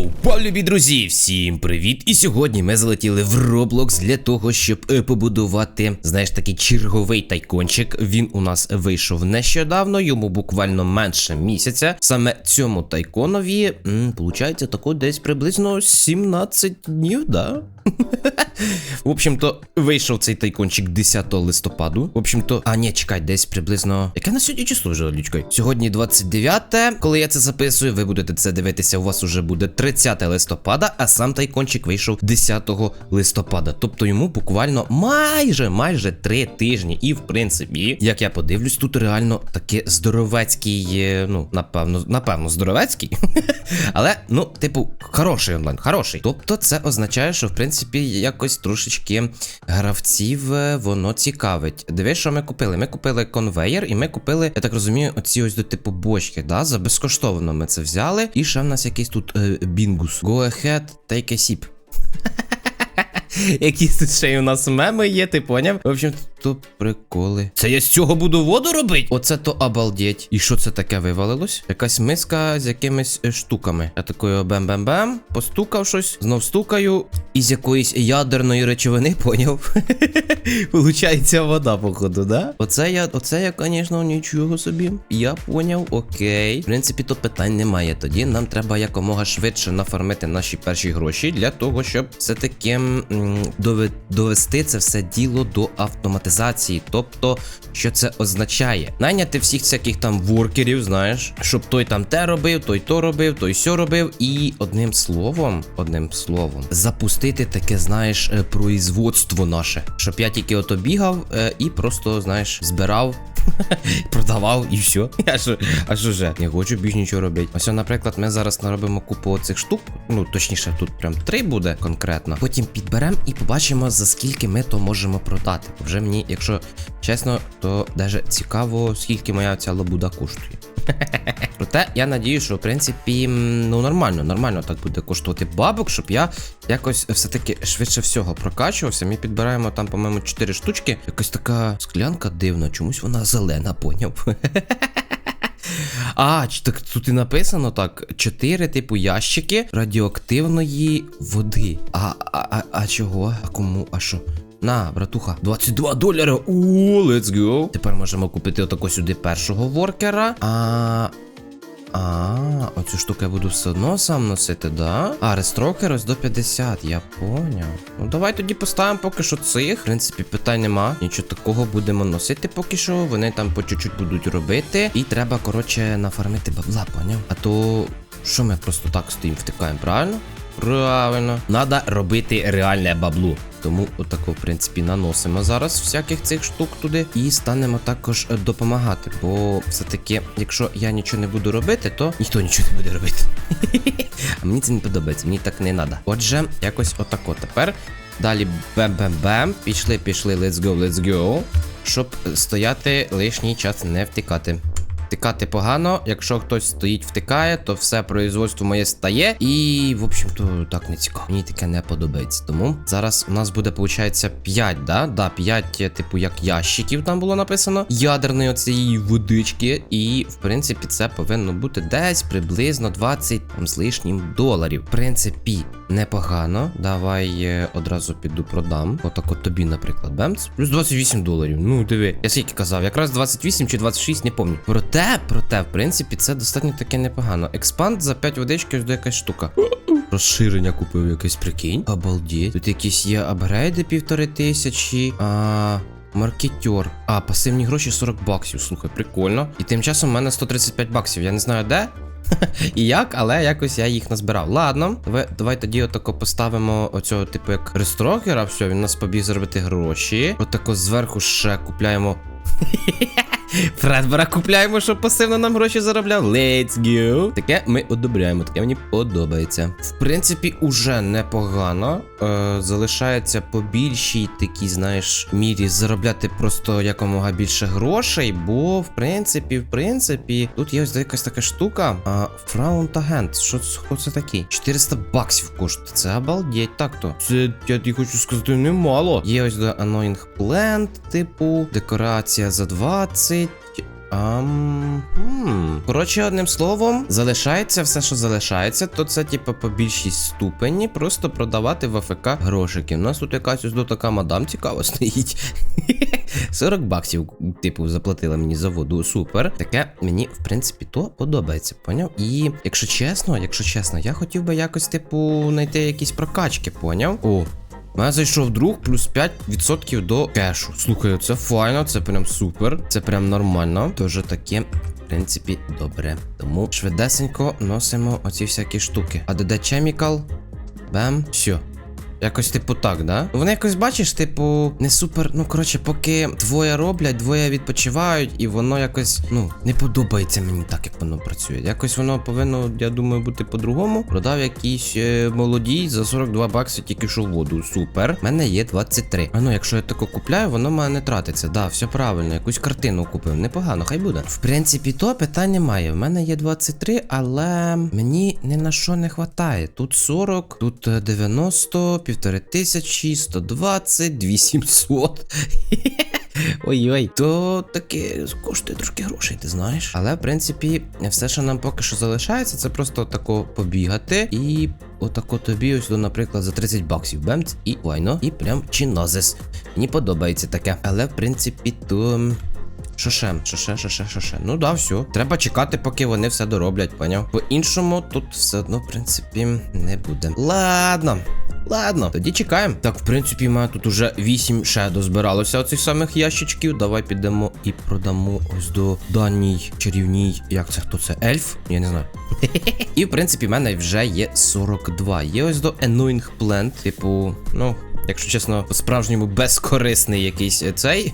Йоу, полюбі друзі, всім привіт! І сьогодні ми залетіли в Roblox для того, щоб е, побудувати, знаєш, такий черговий тайкончик. Він у нас вийшов нещодавно, йому буквально менше місяця. Саме цьому тайконові, м, получається, тако десь приблизно 17 днів, да? В общем-то, вийшов цей тайкончик 10 листопаду. В общем-то, а ні, чекай, десь приблизно. Яке на сьогодні число вже, Лючкой? Сьогодні 29, коли я це записую, ви будете це дивитися, у вас уже буде 30 листопада, а сам тайкончик вийшов 10 листопада. Тобто йому буквально майже майже 3 тижні. І в принципі, як я подивлюсь, тут реально таке здоровецький, е, ну, напевно, напевно, здоровецький. Але, ну, типу, хороший онлайн, хороший. Тобто, це означає, що в принципі якось трошечки гравців е, воно цікавить. Дивись, що ми купили. Ми купили конвейер, і ми купили, я так розумію, оці ось до типу бочки, да? За безкоштовно ми це взяли. І ще в нас якийсь тут е, бінгус. Go ahead, take a sip. Якісь тут ще й у нас меми є, ти поняв? В общем, то приколи. Це я з цього буду воду робити? Оце то обалдеть. І що це таке вивалилось? Якась миска з якимись е, штуками. Я такою бем-бем-бем, постукав щось, знов стукаю. Із якоїсь ядерної речовини, поняв? Получається вода, походу, да? Оце я, оце я, звісно, нічого собі. Я поняв, окей. В принципі, то питань немає. Тоді нам треба якомога швидше нафармити наші перші гроші для того, щоб все-таки довести це все діло до автоматизації. Тобто, що це означає? Найняти всіх всяких там воркерів, знаєш, щоб той там те робив, той то робив, той сьо робив. І одним словом, одним словом, запустити таке, знаєш, е, производство наше. Щоб я тільки ото бігав е, і просто, знаєш, збирав. Продавав і все. А що, а що же? Не хочу більш нічого робити. Ось, наприклад, ми зараз наробимо купу цих штук. Ну, точніше, тут прям три буде конкретно. Потім підберемо і побачимо, за скільки ми то можемо продати. Вже мені, якщо чесно, то даже цікаво, скільки моя ця лабуда коштує. Проте я надію, що в принципі ну нормально, нормально так буде коштувати бабок, щоб я якось все-таки швидше всього прокачувався. Ми підбираємо там, по-моєму, 4 штучки. Якась така склянка дивна, чомусь вона зелена, поняв. А, так тут і написано так: 4 типу ящики радіоактивної води. А, а, а, а чого? А кому? А що? На, братуха, 22 доляри. У, let's go. Тепер можемо купити отако сюди першого воркера. А. А, оцю штуку я буду все одно сам носити, да? А, рестрокер ось до 50, я поняв. Ну давай тоді поставимо поки що цих. В принципі, питань нема. Нічого такого будемо носити поки що. Вони там по чуть-чуть будуть робити. І треба, коротше, нафармити бабла, поняв? А то що ми просто так стоїмо, втикаємо, правильно? Правильно. Надо робити реальне бабло. Тому отако, в принципі, наносимо зараз всяких цих штук туди і станемо також допомагати. Бо все-таки, якщо я нічого не буду робити, то ніхто нічого не буде робити. А мені це не подобається, мені так не треба. Отже, якось отако тепер. Далі бем-бем-бем. Пішли, пішли, let's go, let's go. Щоб стояти лишній час не втикати. Втикати погано, якщо хтось стоїть, втикає, то все производство моє стає. І, в общем-то, так не цікаво. Мені таке не подобається. Тому зараз у нас буде, виходить, 5, да? Да, 5, типу, як ящиків там було написано. Ядерної оцієї водички. І, в принципі, це повинно бути десь приблизно 20 там, з лишнім доларів. В принципі, непогано. Давай е, одразу піду продам. Отак от тобі, наприклад, бемц. Плюс 28 доларів. Ну, диви. Я скільки казав, якраз 28 чи 26, не пам'ятаю. Проте, проте, в принципі, це достатньо таке непогано. Експанд за 5 водички до якась штука. Розширення купив якесь, прикинь. Обалдеть. Тут якісь є апгрейди півтори тисячі. А. Маркетер. А, пасивні гроші 40 баксів. Слухай, прикольно. І тим часом в мене 135 баксів. Я не знаю де. І як, але якось я їх назбирав. Ладно, давай, давай тоді отако поставимо оцього, типу, як рестрокера. Все, він нас побіг заробити гроші. Отако зверху ще купляємо. Фредбера купляємо, щоб пасивно нам гроші заробляв. Let's go. Таке ми одобряємо, таке мені подобається. В принципі, уже непогано. Е, залишається по більшій такій, знаєш, мірі заробляти просто якомога більше грошей. Бо, в принципі, в принципі, тут є ось якась така штука. А, Фраунт агент. Що це такий? 400 баксів коштує. Це обалдеть, так то. Це я тобі хочу сказати, немало. Є ось до Annoying Plant, типу, декорація за 20. Ам. Коротше, одним словом, залишається все, що залишається, то це, типу, по більшій ступені просто продавати в АФК грошики. У нас тут якась ось до така мадам цікаво стоїть. 40 баксів, типу, заплатила мені за воду. Супер. Таке мені, в принципі, то подобається, поняв? І якщо чесно, якщо чесно, я хотів би якось, типу, знайти якісь прокачки, поняв? О. У мене зайшов друг плюс 5% до кешу. Слухай, це файно, це прям супер. Це прям нормально. Тоже таке. В принципі, добре. Тому швидесенько носимо оці всякі штуки. А ДД Chemical. Бем. Все. Якось типу так, да? Вони якось бачиш, типу, не супер. Ну, коротше, поки двоє роблять, двоє відпочивають, і воно якось, ну, не подобається мені так, як воно працює. Якось воно повинно, я думаю, бути по-другому. Продав якийсь е, молодій за 42 бакси тільки що воду. Супер. У мене є 23. А ну, якщо я тако купляю, воно в мене не тратиться. Да, все правильно, якусь картину купив. Непогано, хай буде. В принципі, то питань немає. В мене є 23, але мені ні на що не вистачає. Тут 40, тут е, 90, півтори тисячі, 120, 2700. Ой-ой, то таке коштує трошки грошей, ти знаєш. Але в принципі, все, що нам поки що залишається, це просто тако побігати і. Отако тобі ось, ну, наприклад, за 30 баксів бемц і вайно, і прям чинозис. Мені подобається таке. Але в принципі, то. Що ще? Що ще, що ще, що ще? Ну да, все. Треба чекати, поки вони все дороблять, поняв? По-іншому тут все одно, в принципі, не буде. Ладно. Ладно, тоді чекаємо. Так, в принципі, в мене тут уже 8 ще дозбиралося оцих самих ящичків. Давай підемо і продамо ось до даній чарівній. Як це хто це? Ельф? Я не знаю. І в принципі, в мене вже є 42. Є ось до Annoying Plant, типу, ну. Якщо чесно, по-справжньому безкорисний якийсь е, цей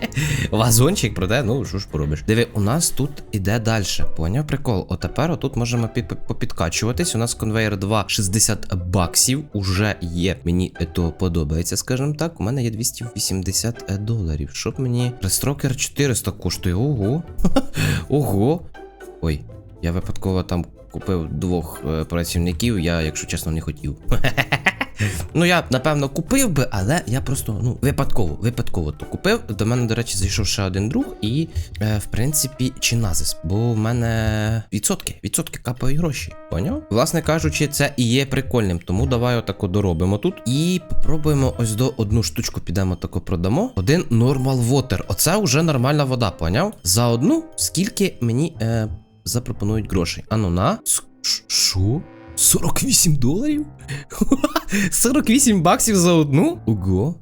вазончик, проте, ну що ж поробиш. Диви, у нас тут іде далі. Поняв прикол? Отепер отут можемо попідкачуватись. У нас конвейер 2 60 баксів уже є. Мені то подобається, скажімо так. У мене є 280 доларів. Щоб мені рестрокер 400 коштує. Ого. Ого. Ой, я випадково там купив двох е, працівників, я, якщо чесно, не хотів. Ну, я, напевно, купив би, але я просто, ну, випадково, випадково то купив. До мене, до речі, зайшов ще один друг, і, е, в принципі, чиназис. Бо в мене відсотки, відсотки капають гроші. Поняв? Власне кажучи, це і є прикольним. Тому давай отако доробимо тут. І попробуємо ось до одну штучку підемо тако продамо. Один Normal Water. Оце вже нормальна вода, поняв? За одну, скільки мені е, запропонують грошей. Ану на. С- ш- Що? 48 доларів? 48 баксів за одну? Ого.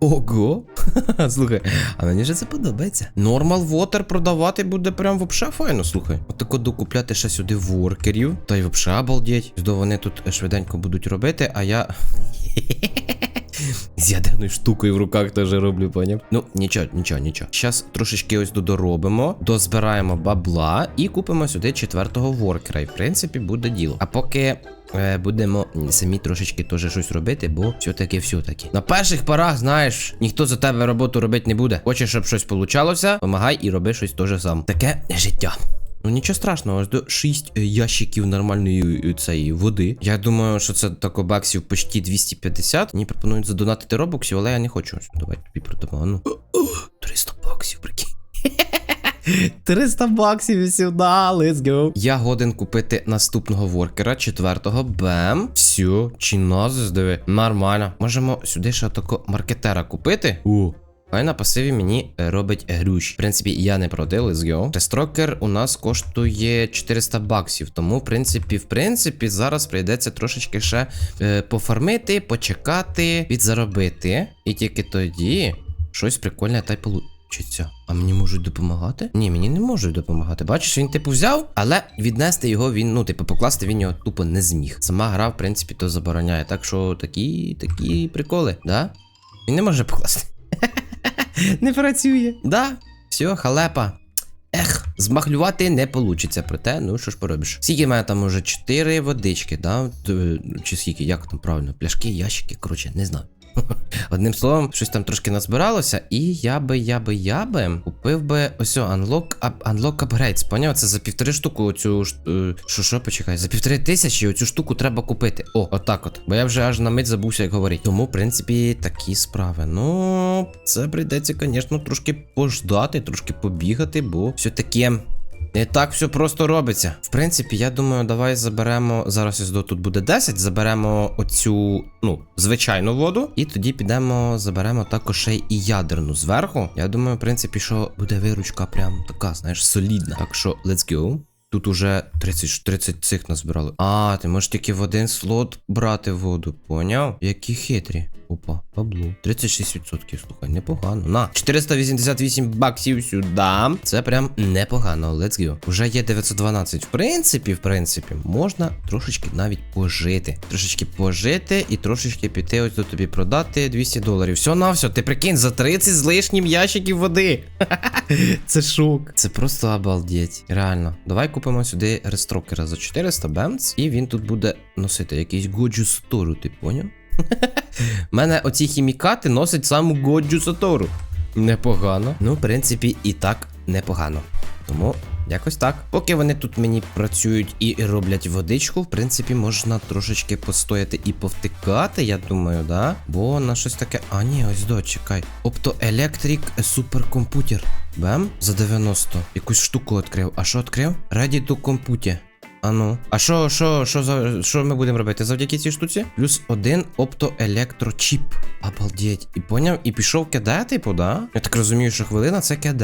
Ого. слухай, а мені же це подобається. Нормал Water продавати буде прям вообще файно, слухай. Отако докупляти ще сюди воркерів. Та й вообще обалдеть. До вони тут швиденько будуть робити, а я. З ядерною штукою в руках теж роблю, поняв? Ну, нічого, нічого, нічого. Щас трошечки ось додоробимо, дозбираємо бабла і купимо сюди четвертого воркера. І в принципі буде діло. А поки. е, Будемо самі трошечки теж щось робити, бо все-таки, все-таки. На перших порах, знаєш, ніхто за тебе роботу робити не буде. Хочеш, щоб щось получалося, помагай і роби щось теж сам. Таке життя. Ну нічого страшного, ось до 6 ящиків нормальної е, цієї води. Я думаю, що це тако баксів почти 250. Мені пропонують задонатити робоксів, але я не хочу. Давай тобі продамо. Ну. 300 баксів, прикинь. 300 баксів сюди, let's go. Я годен купити наступного воркера, четвертого. Бем. Все, чинозис, диви. Нормально. Можемо сюди ще тако маркетера купити. О, Хай на пасиві мені е, робить грюш. В принципі, я не проти, let's go. Тестрокер у нас коштує 400 баксів. Тому, в принципі, в принципі, зараз прийдеться трошечки ще е, пофармити, почекати, підзаробити. І тільки тоді щось прикольне та й получиться. А мені можуть допомагати? Ні, мені не можуть допомагати. Бачиш, він типу взяв, але віднести його він, ну, типу, покласти він його тупо не зміг. Сама гра, в принципі, то забороняє. Так що такі, такі приколи, да? Він не може покласти. Не працює. Да, все, халепа. Ех, змахлювати не получиться, проте, ну що ж поробиш. Скільки в мене там уже 4 водички, да? Чи скільки, як там правильно? Пляшки, ящики, коротше, не знаю. Одним словом, щось там трошки назбиралося, і я би, я би, я би купив би ось Unlock, unlock Upgrades, поняв? Це за півтори штуку оцю, е, що, що, почекай, за півтори тисячі оцю штуку треба купити. О, отак от. Бо я вже аж на мить забувся, як говорити. Тому, в принципі, такі справи. Ну, це прийдеться, звісно, трошки пождати, трошки побігати, бо все-таки. Не так все просто робиться. В принципі, я думаю, давай заберемо. Зараз СДО до тут буде 10, заберемо оцю, ну, звичайну воду. І тоді підемо, заберемо також ще і ядерну зверху. Я думаю, в принципі, що буде виручка прям така, знаєш, солідна. Так що, let's go. Тут уже 30, 30 цих назбирали. А, ти можеш тільки в один слот брати воду, поняв? Які хитрі. Опа, бабло. 36%, слухай, непогано. На, 488 баксів сюди. Це прям непогано. Let's go. Уже є 912. В принципі, в принципі, можна трошечки навіть пожити. Трошечки пожити і трошечки піти ось до тобі продати 200 доларів. Все на все, ти прикинь, за 30 з лишнім ящиків води. Це шок. Це просто обалдеть. Реально. Давай купимо сюди рестрокера за 400 бемц, і він тут буде носити якийсь Годжу Сатору, ти поняв? Мене оці хімікати носять саму Годжу Сатору. Непогано. Ну, в принципі, і так непогано. Тому якось так. Поки вони тут мені працюють і роблять водичку, в принципі, можна трошечки постояти і повтикати, я думаю, да? Бо на щось таке. А, ні, ось до, чекай. Оптоелектрик суперкомпутер. Бем? За 90. Якусь штуку відкрив. А що відкрив? Ready to compute. А ну. А що, що, що за що ми будемо робити завдяки цій штуці? Плюс один оптоелектрочіп. Обалдеть. І поняв, і пішов КД, типу, да? Я так розумію, що хвилина це КД.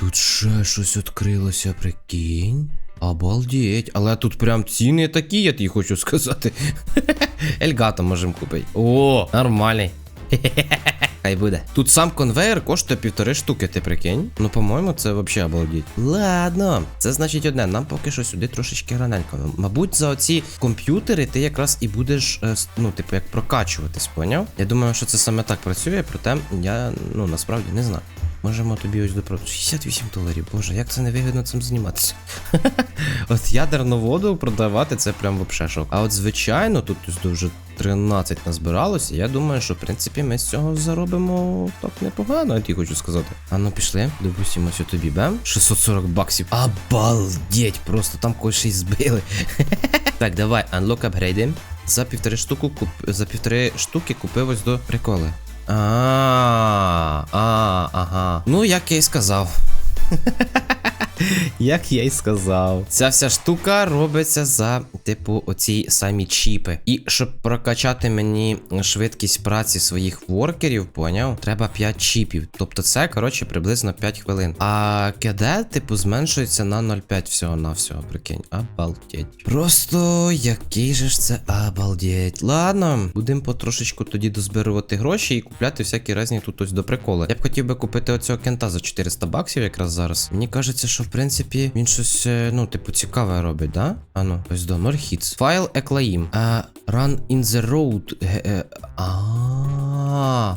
Тут ще щось відкрилося, прикинь. Обалдеть, але тут прям ціни такі, я тобі хочу сказати. Ельгато можемо купити. О, нормальний. Хай буде. Тут сам конвейер коштує півтори штуки, ти прикинь? Ну, по-моєму, це взагалі обалдіть. Ладно, це значить одне, нам поки що сюди трошечки раненько. Мабуть, за оці комп'ютери ти якраз і будеш, е, ну, типу, як прокачуватись, поняв? Я думаю, що це саме так працює, проте я, ну, насправді не знаю. Можемо тобі ось до 68 доларів. Боже, як це невигідно цим займатися. От ядерну воду продавати це прям вообще шок. А от звичайно, тут дуже 13 назбиралося. Я думаю, що в принципі ми з цього заробимо так непогано, я ті хочу сказати. А ну пішли, допустимо, ось тобі бем. 640 баксів. Обалдеть, просто там когось збили. так, давай, unlock апгрейди. За півтори штуку куп... за півтори штуки купив ось до приколи. А, а. Ну, як я й сказав. Як я й сказав, ця вся штука робиться за, типу, оці самі чіпи. І щоб прокачати мені швидкість праці своїх воркерів, поняв, треба 5 чіпів. Тобто це, коротше, приблизно 5 хвилин. А КД, типу, зменшується на 0,5 всього на всього, прикинь. Обалдеть. Просто який же ж це обалдеть. Ладно, будемо потрошечку тоді дозбирувати гроші і купляти всякі різні тут ось до приколи. Я б хотів би купити оцього кента за 400 баксів якраз зараз. Мені кажеться, що в принципі він щось, е, ну, типу, цікаве робить, да? А ну, ось до 0 hits. Файл еклаїм. Run in the road. Е, А.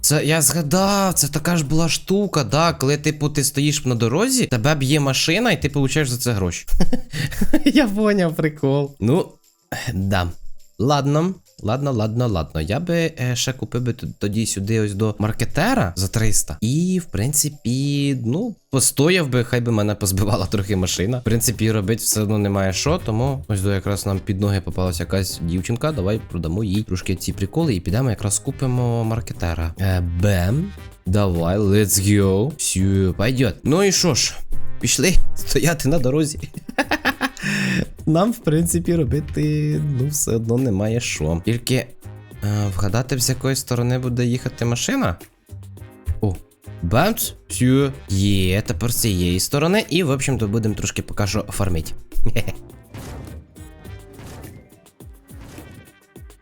Це я згадав, це така ж була штука, да, коли, типу, ти стоїш на дорозі, тебе б'є машина, і ти получаєш за це гроші. Я поняв прикол. Ну, да. Ладно. Ладно, ладно, ладно. Я би е, ще купив би тоді сюди ось до маркетера за 300. І, в принципі, ну, постояв би, хай би мене позбивала трохи машина. В принципі, робити все одно немає що, тому ось до якраз нам під ноги попалася якась дівчинка. Давай продамо їй трошки ці приколи і підемо якраз купимо маркетера. Е, бем. Давай, let's go. Все, пойдет. Ну і що ж, пішли стояти на дорозі. Нам, в принципі, робити ну все одно немає що. Тільки е, вгадати, з якої сторони буде їхати машина. О, бамц, все, є, тепер з цієї сторони, і, в общем-то, будемо трошки поки що фармити.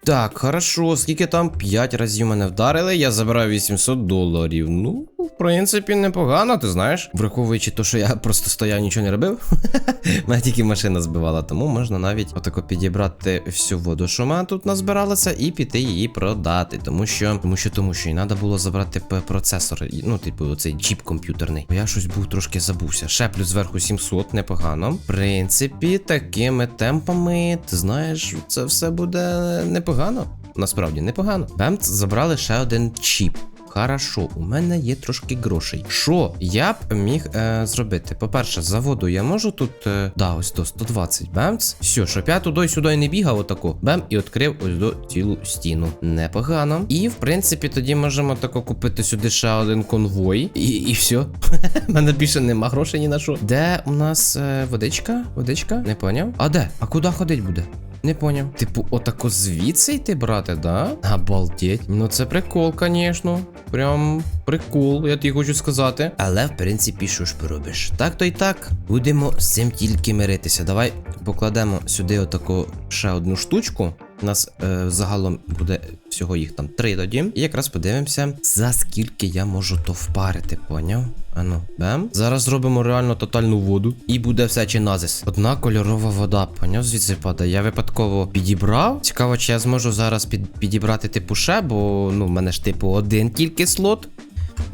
Так, хорошо, скільки там 5 разів мене вдарили, я забираю 800 доларів. Ну, принципі, непогано, ти знаєш. Враховуючи те, що я просто стояв, нічого не робив. Мене тільки машина збивала, тому можна навіть отако підібрати всю воду, що мене тут назбиралася, і піти її продати. Тому що, тому що, тому що і треба було забрати процесор, ну, типу, цей чіп комп'ютерний. Бо я щось був трошки забувся. Ще плюс зверху 700, непогано. В принципі, такими темпами, ти знаєш, це все буде непогано. насправді непогано. Бемц забрали ще один чіп. Хорошо, у мене є трошки грошей. Що я б міг е, зробити? По-перше, з заводу я можу тут. Е, да, ось до 120 бемц. Все, щоб я туди сюди не бігав, отако. Бем і відкрив ось до цілу стіну. Непогано. І в принципі тоді можемо тако купити сюди ще один конвой. І, і все. Мене більше нема грошей ні на що. Де у нас е, водичка? Водичка? Не поняв? А де? А куди ходить буде? Не поняв. Типу, отако звідси йти брати, да? Обалдеть. Ну це прикол, звісно. Прям прикол, я тобі хочу сказати. Але в принципі, що ж поробиш? Так то й так. Будемо з цим тільки миритися. Давай покладемо сюди отаку ще одну штучку. У нас е, загалом буде всього їх там три тоді. І якраз подивимося, за скільки я можу то впарити, поняв? Ану, бем. Зараз зробимо реально тотальну воду. І буде все чи назис. Одна кольорова вода, поняв, звідси падає. Я випадково підібрав. Цікаво, чи я зможу зараз під, підібрати типу ще, бо ну, в мене ж типу один тільки слот.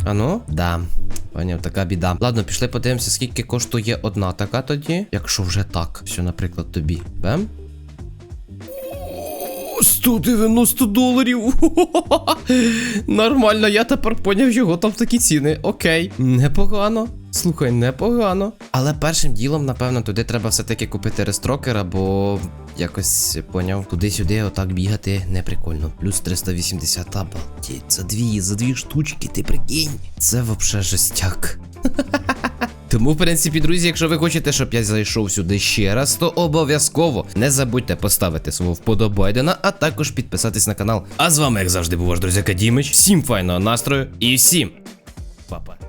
Ану, да. Поняв, така біда. Ладно, пішли подивимося, скільки коштує одна така тоді. Якщо вже так. Все, наприклад, тобі. Бем. 190 доларів. Нормально, я тепер поняв, чого там такі ціни. Окей, непогано. Слухай, непогано. Але першим ділом, напевно, туди треба все-таки купити рестрокера, бо якось поняв, туди-сюди отак бігати не прикольно. Плюс 380 обалдеть. За дві, за дві штучки, ти прикинь. Це вообще жестяк. Тому, в принципі, друзі, якщо ви хочете, щоб я зайшов сюди ще раз, то обов'язково не забудьте поставити свого вподобайдена, а також підписатись на канал. А з вами, як завжди, був ваш друзяка Дімич. Всім файного настрою і всім па-па.